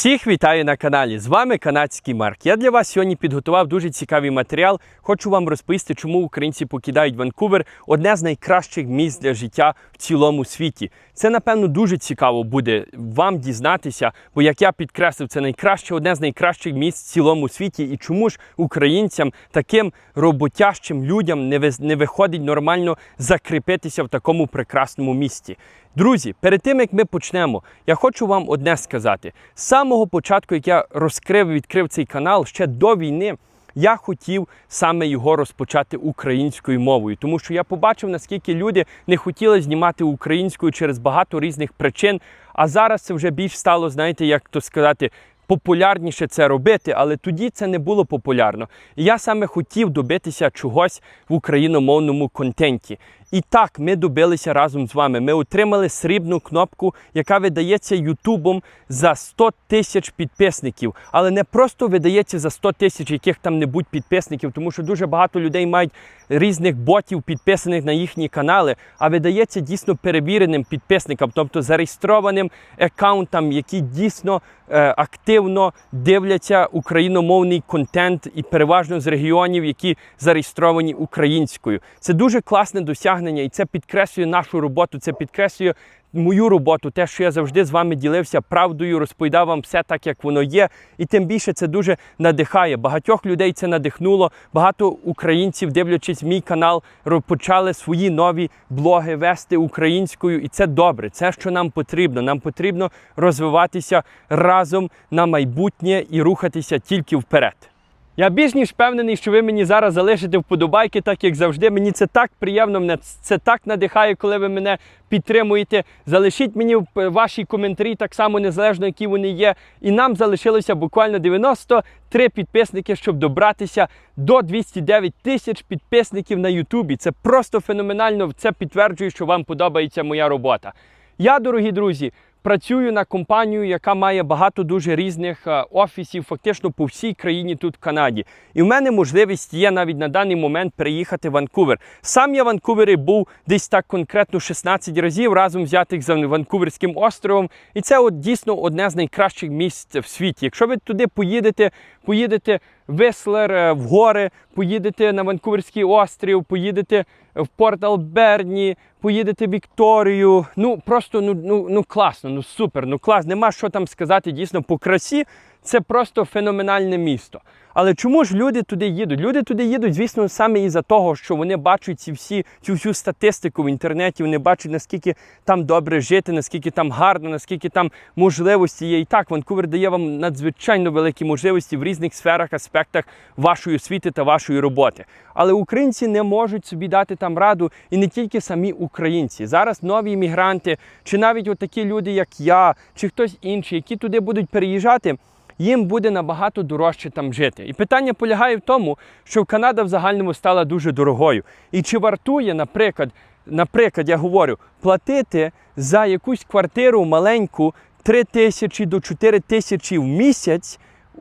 Всіх вітаю на каналі. З вами канадський Марк. Я для вас сьогодні підготував дуже цікавий матеріал. Хочу вам розповісти, чому українці покидають Ванкувер одне з найкращих місць для життя в цілому світі. Це, напевно, дуже цікаво буде вам дізнатися, бо як я підкреслив, це найкраще одне з найкращих місць в цілому світі. І чому ж українцям, таким роботящим людям не виходить нормально закріпитися в такому прекрасному місті? Друзі, перед тим як ми почнемо, я хочу вам одне сказати: з самого початку, як я розкрив відкрив цей канал ще до війни. Я хотів саме його розпочати українською мовою, тому що я побачив, наскільки люди не хотіли знімати українською через багато різних причин. А зараз це вже більш стало, знаєте, як то сказати, популярніше це робити, але тоді це не було популярно. І я саме хотів добитися чогось в україномовному контенті. І так, ми добилися разом з вами. Ми отримали срібну кнопку, яка видається Ютубом за 100 тисяч підписників. Але не просто видається за 100 тисяч яких там небудь підписників, тому що дуже багато людей мають різних ботів підписаних на їхні канали, а видається дійсно перевіреним підписникам, тобто зареєстрованим аккаунтам, які дійсно е, активно дивляться україномовний контент і переважно з регіонів, які зареєстровані українською. Це дуже класне досягнення, і це підкреслює нашу роботу. Це підкреслює мою роботу, те, що я завжди з вами ділився правдою, розповідав вам все так, як воно є. І тим більше це дуже надихає. Багатьох людей це надихнуло. Багато українців, дивлячись мій канал, почали свої нові блоги вести українською, і це добре. Це що нам потрібно. Нам потрібно розвиватися разом на майбутнє і рухатися тільки вперед. Я більш ніж впевнений, що ви мені зараз залишите вподобайки, так як завжди. Мені це так приємно, мене це так надихає, коли ви мене підтримуєте. Залишіть мені ваші коментарі, так само незалежно, які вони є. І нам залишилося буквально 93 підписники, щоб добратися до 209 тисяч підписників на Ютубі. Це просто феноменально. Це підтверджує, що вам подобається моя робота. Я, дорогі друзі, працюю на компанію, яка має багато дуже різних е, офісів, фактично по всій країні тут в Канаді. І в мене можливість є навіть на даний момент переїхати в Ванкувер. Сам я в Ванкувері був десь так конкретно 16 разів разом взятих за Ванкуверським островом. І це от дійсно одне з найкращих місць в світі. Якщо ви туди поїдете, поїдете в Вислер, е, в гори, поїдете на Ванкуверський острів, поїдете в Порт Алберні, поїдете в Вікторію. Ну просто ну, ну, ну класно, ну супер, ну клас. Нема що там сказати дійсно по красі. Це просто феноменальне місто. Але чому ж люди туди їдуть? Люди туди їдуть, звісно, саме із-за того, що вони бачать ці всі, цю всю статистику в інтернеті, вони бачать, наскільки там добре жити, наскільки там гарно, наскільки там можливості є. І так, Ванкувер дає вам надзвичайно великі можливості в різних сферах, аспектах вашої освіти та вашої роботи. Але українці не можуть собі дати там раду, і не тільки самі українці. Зараз нові іммігранти, чи навіть от такі люди, як я, чи хтось інший, які туди будуть переїжджати їм буде набагато дорожче там жити. І питання полягає в тому, що Канада в загальному стала дуже дорогою. І чи вартує, наприклад, наприклад, я говорю, платити за якусь квартиру маленьку 3 тисячі до 4 тисячі в місяць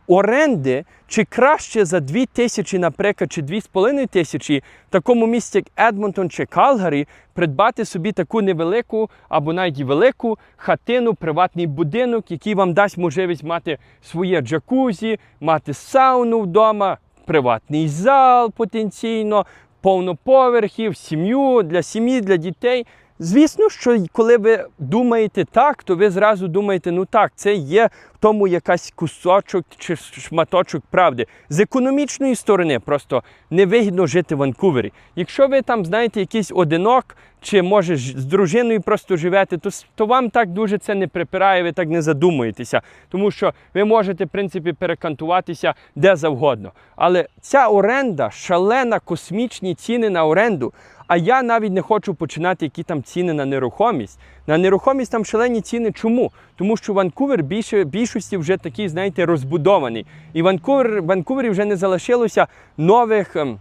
оренди, чи краще за 2 тисячі, наприклад, чи 2,5 тисячі в такому місті, як Едмонтон чи Калгарі, придбати собі таку невелику або навіть велику хатину, приватний будинок, який вам дасть можливість мати своє джакузі, мати сауну вдома, приватний зал потенційно, повноповерхів, сім'ю для сім'ї, для дітей. Звісно, що коли ви думаєте так, то ви зразу думаєте, ну так, це є тому якась кусочок чи шматочок правди. З економічної сторони просто невигідно жити в Ванкувері. Якщо ви там знаєте якийсь одинок, чи може з дружиною просто живете, то, то вам так дуже це не припирає, ви так не задумуєтеся. Тому що ви можете, в принципі, перекантуватися де завгодно. Але ця оренда, шалена космічні ціни на оренду. А я навіть не хочу починати, які там ціни на нерухомість. На нерухомість там шалені ціни. Чому? Тому що Ванкувер більше більшості вже такий, знаєте, розбудований. І Ванкувер, Ванкувері вже не залишилося нових. ем,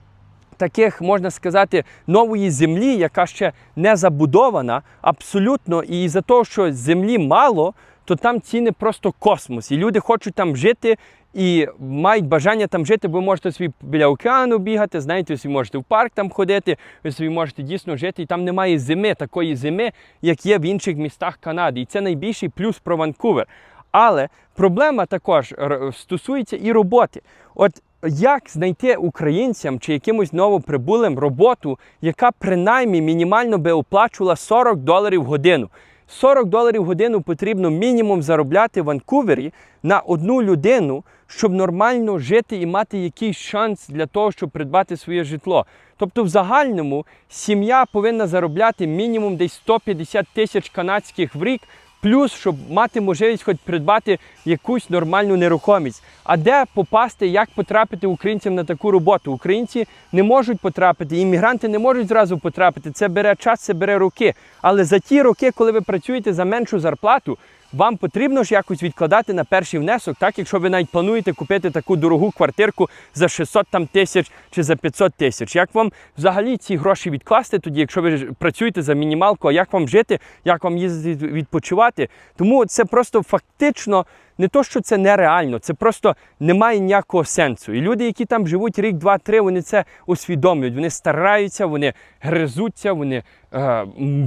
Таких можна сказати нової землі, яка ще не забудована абсолютно, і за того, що землі мало, то там ціни просто космос. І люди хочуть там жити і мають бажання там жити, бо можете собі біля океану бігати, знаєте, ви собі можете в парк там ходити, ви собі можете дійсно жити, і там немає зими, такої зими, як є в інших містах Канади. І це найбільший плюс про Ванкувер. Але проблема також стосується і роботи. От як знайти українцям чи якимось новоприбулим роботу, яка принаймні мінімально би оплачувала 40 доларів в годину. 40 доларів в годину потрібно мінімум заробляти в Ванкувері на одну людину, щоб нормально жити і мати якийсь шанс для того, щоб придбати своє житло. Тобто, в загальному сім'я повинна заробляти мінімум десь 150 тисяч канадських в рік, плюс, щоб мати можливість хоч придбати якусь нормальну нерухомість. А де попасти, як потрапити українцям на таку роботу? Українці не можуть потрапити, іммігранти не можуть зразу потрапити. Це бере час, це бере роки. Але за ті роки, коли ви працюєте за меншу зарплату, вам потрібно ж якось відкладати на перший внесок, так якщо ви навіть плануєте купити таку дорогу квартирку за 600 там, тисяч чи за 500 тисяч. Як вам взагалі ці гроші відкласти тоді, якщо ви працюєте за мінімалку, а як вам жити, як вам їздити відпочивати? Тому це просто фактично. Не то, що це нереально, це просто не має ніякого сенсу. І люди, які там живуть рік, два, три, вони це усвідомлюють. Вони стараються, вони гризуться, вони е,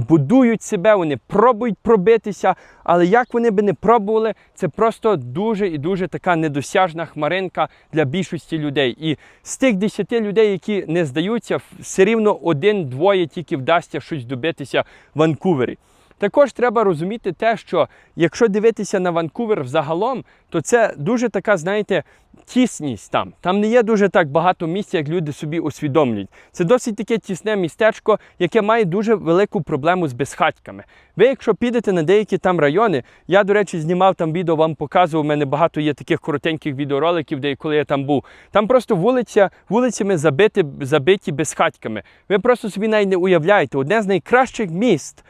будують себе, вони пробують пробитися. Але як вони би не пробували, це просто дуже і дуже така недосяжна хмаринка для більшості людей. І з тих 10 людей, які не здаються, все рівно один-двоє тільки вдасться щось добитися в Ванкувері. Також треба розуміти те, що якщо дивитися на Ванкувер взагалом, то це дуже така, знаєте, тісність там. Там не є дуже так багато місця, як люди собі усвідомлюють. Це досить таке тісне містечко, яке має дуже велику проблему з безхатьками. Ви, якщо підете на деякі там райони, я, до речі, знімав там відео, вам показував. У мене багато є таких коротеньких відеороликів, де коли я там був. Там просто вулиця, вулицями забиті, забиті безхатьками. Ви просто собі навіть не уявляєте, одне з найкращих міст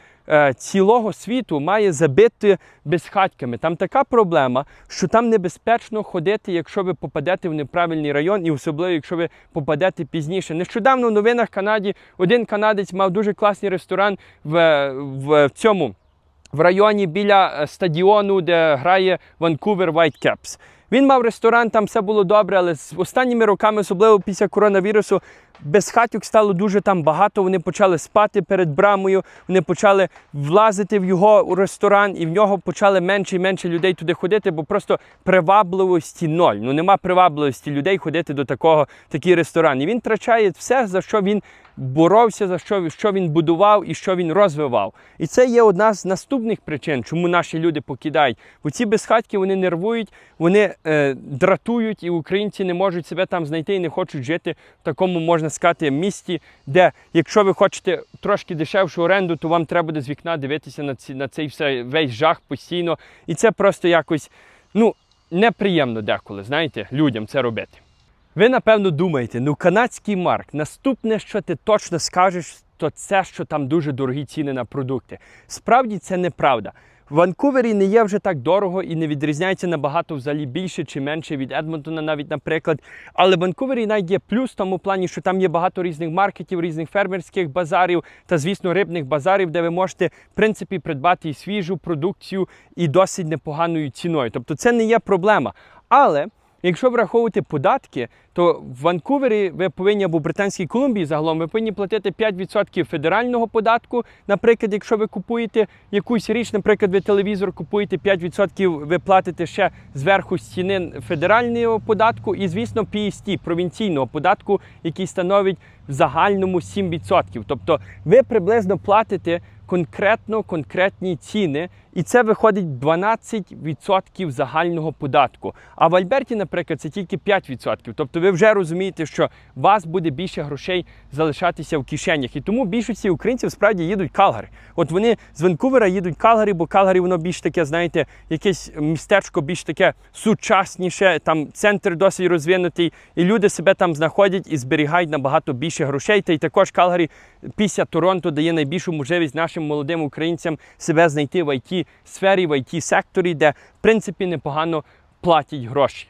цілого світу має забити безхатьками. Там така проблема, що там небезпечно ходити, якщо ви попадете в неправильний район, і особливо, якщо ви попадете пізніше. Нещодавно в новинах Канаді один канадець мав дуже класний ресторан в, в, в цьому. В районі біля е, стадіону, де грає Ванкувер Whitecaps. Він мав ресторан, там все було добре, але з останніми роками, особливо після коронавірусу, безхатюк стало дуже там багато. Вони почали спати перед брамою, вони почали влазити в його ресторан, і в нього почали менше і менше людей туди ходити, бо просто привабливості ноль. Ну нема привабливості людей ходити до такого такий ресторан. І він втрачає все, за що він боровся, за що, що він будував і що він розвивав. І це є одна з наступних причин, чому наші люди покидають. Бо ці безхатьки вони нервують, вони е, дратують, і українці не можуть себе там знайти і не хочуть жити в такому, можна сказати, місті, де, якщо ви хочете трошки дешевшу оренду, то вам треба буде з вікна дивитися на, ці, на цей все, весь жах постійно. І це просто якось ну, неприємно деколи, знаєте, людям це робити. Ви напевно думаєте, ну канадський марк, наступне, що ти точно скажеш, то це, що там дуже дорогі ціни на продукти. Справді це неправда. В Ванкувері не є вже так дорого і не відрізняється набагато взагалі більше чи менше від Едмонтона, навіть, наприклад. Але в Ванкувері навіть є плюс в тому плані, що там є багато різних маркетів, різних фермерських базарів та, звісно, рибних базарів, де ви можете, в принципі, придбати і свіжу продукцію і досить непоганою ціною. Тобто це не є проблема. Але Якщо враховувати податки, то в Ванкувері ви повинні або в Британській Колумбії загалом ви повинні платити 5% федерального податку. Наприклад, якщо ви купуєте якусь річ, наприклад, ви телевізор купуєте 5%, ви платите ще зверху стіни федерального податку, і, звісно, PST, провінційного податку, який становить в загальному 7%. Тобто ви приблизно платите конкретно конкретні ціни, і це виходить 12% загального податку. А в Альберті, наприклад, це тільки 5%. Тобто ви вже розумієте, що вас буде більше грошей залишатися в кишенях. І тому більшості українців справді їдуть Калгари. От вони з Ванкувера їдуть Калгарі, бо Калгарі воно більш таке, знаєте, якесь містечко більш таке сучасніше, там центр досить розвинутий, і люди себе там знаходять і зберігають набагато більше грошей. Та й також Калгарі після Торонто дає найбільшу можливість нашим молодим українцям себе знайти в сфері, в it секторі, де в принципі непогано платять гроші.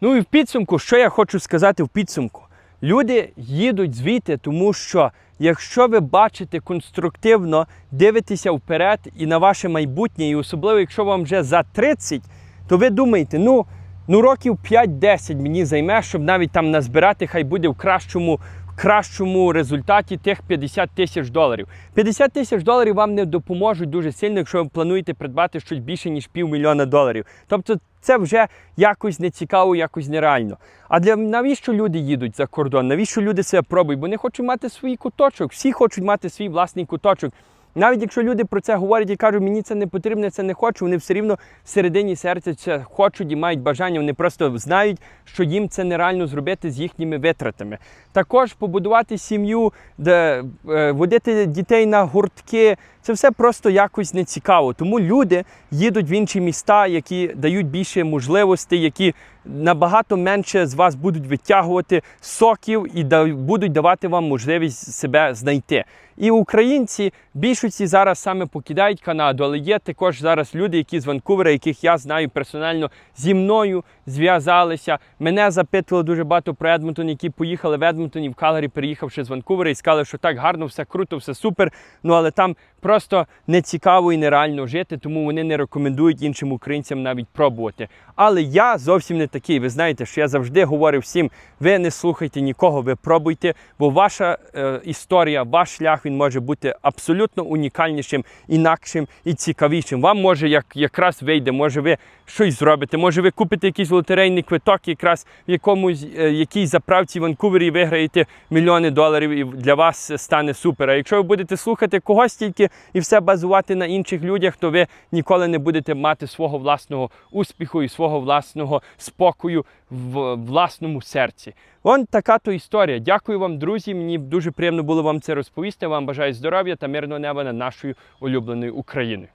Ну і в підсумку, що я хочу сказати в підсумку? Люди їдуть звідти, тому що якщо ви бачите конструктивно, дивитеся вперед і на ваше майбутнє, і особливо, якщо вам вже за 30, то ви думаєте, ну, ну років 5-10 мені займе, щоб навіть там назбирати, хай буде в кращому, кращому результаті тих 50 тисяч доларів. 50 тисяч доларів вам не допоможуть дуже сильно, якщо ви плануєте придбати щось більше ніж півмільйона доларів. Тобто це вже якось нецікаво, якось нереально. А для навіщо люди їдуть за кордон? Навіщо люди себе пробують? Бо не хочуть мати свій куточок. Всі хочуть мати свій власний куточок. Навіть якщо люди про це говорять і кажуть, мені це не потрібно, це не хочу, вони все рівно всередині серця це хочуть і мають бажання. Вони просто знають, що їм це нереально зробити з їхніми витратами. Також побудувати сім'ю, де е, водити дітей на гуртки. Це все просто якось не цікаво. Тому люди їдуть в інші міста, які дають більше можливостей, які набагато менше з вас будуть витягувати соків і да- будуть давати вам можливість себе знайти. І українці більшості зараз саме покидають Канаду, але є також зараз люди, які з Ванкувера, яких я знаю персонально, зі мною зв'язалися. Мене запитували дуже багато про Едмонтон, які поїхали в Едмонтон і в Калгарі, переїхавши з Ванкувера, і сказали, що так гарно, все круто, все супер. Ну але там просто не цікаво і нереально жити, тому вони не рекомендують іншим українцям навіть пробувати. Але я зовсім не такий. Ви знаєте, що я завжди говорю всім: ви не слухайте нікого, ви пробуйте, бо ваша е, історія, ваш шлях він може бути абсолютно унікальнішим, інакшим і цікавішим. Вам може як якраз вийде, може ви щось зробите, може ви купите якийсь лотерейний квиток, якраз в якомусь е, якійсь заправці Ванкувері виграєте мільйони доларів, і для вас стане супер. А якщо ви будете слухати когось тільки і все базувати на інших людях, то ви ніколи не будете мати свого власного успіху і свого власного спокою в власному серці. Вон така то історія. Дякую вам, друзі. Мені дуже приємно було вам це розповісти. Вам бажаю здоров'я та мирного неба над нашою улюбленою Україною.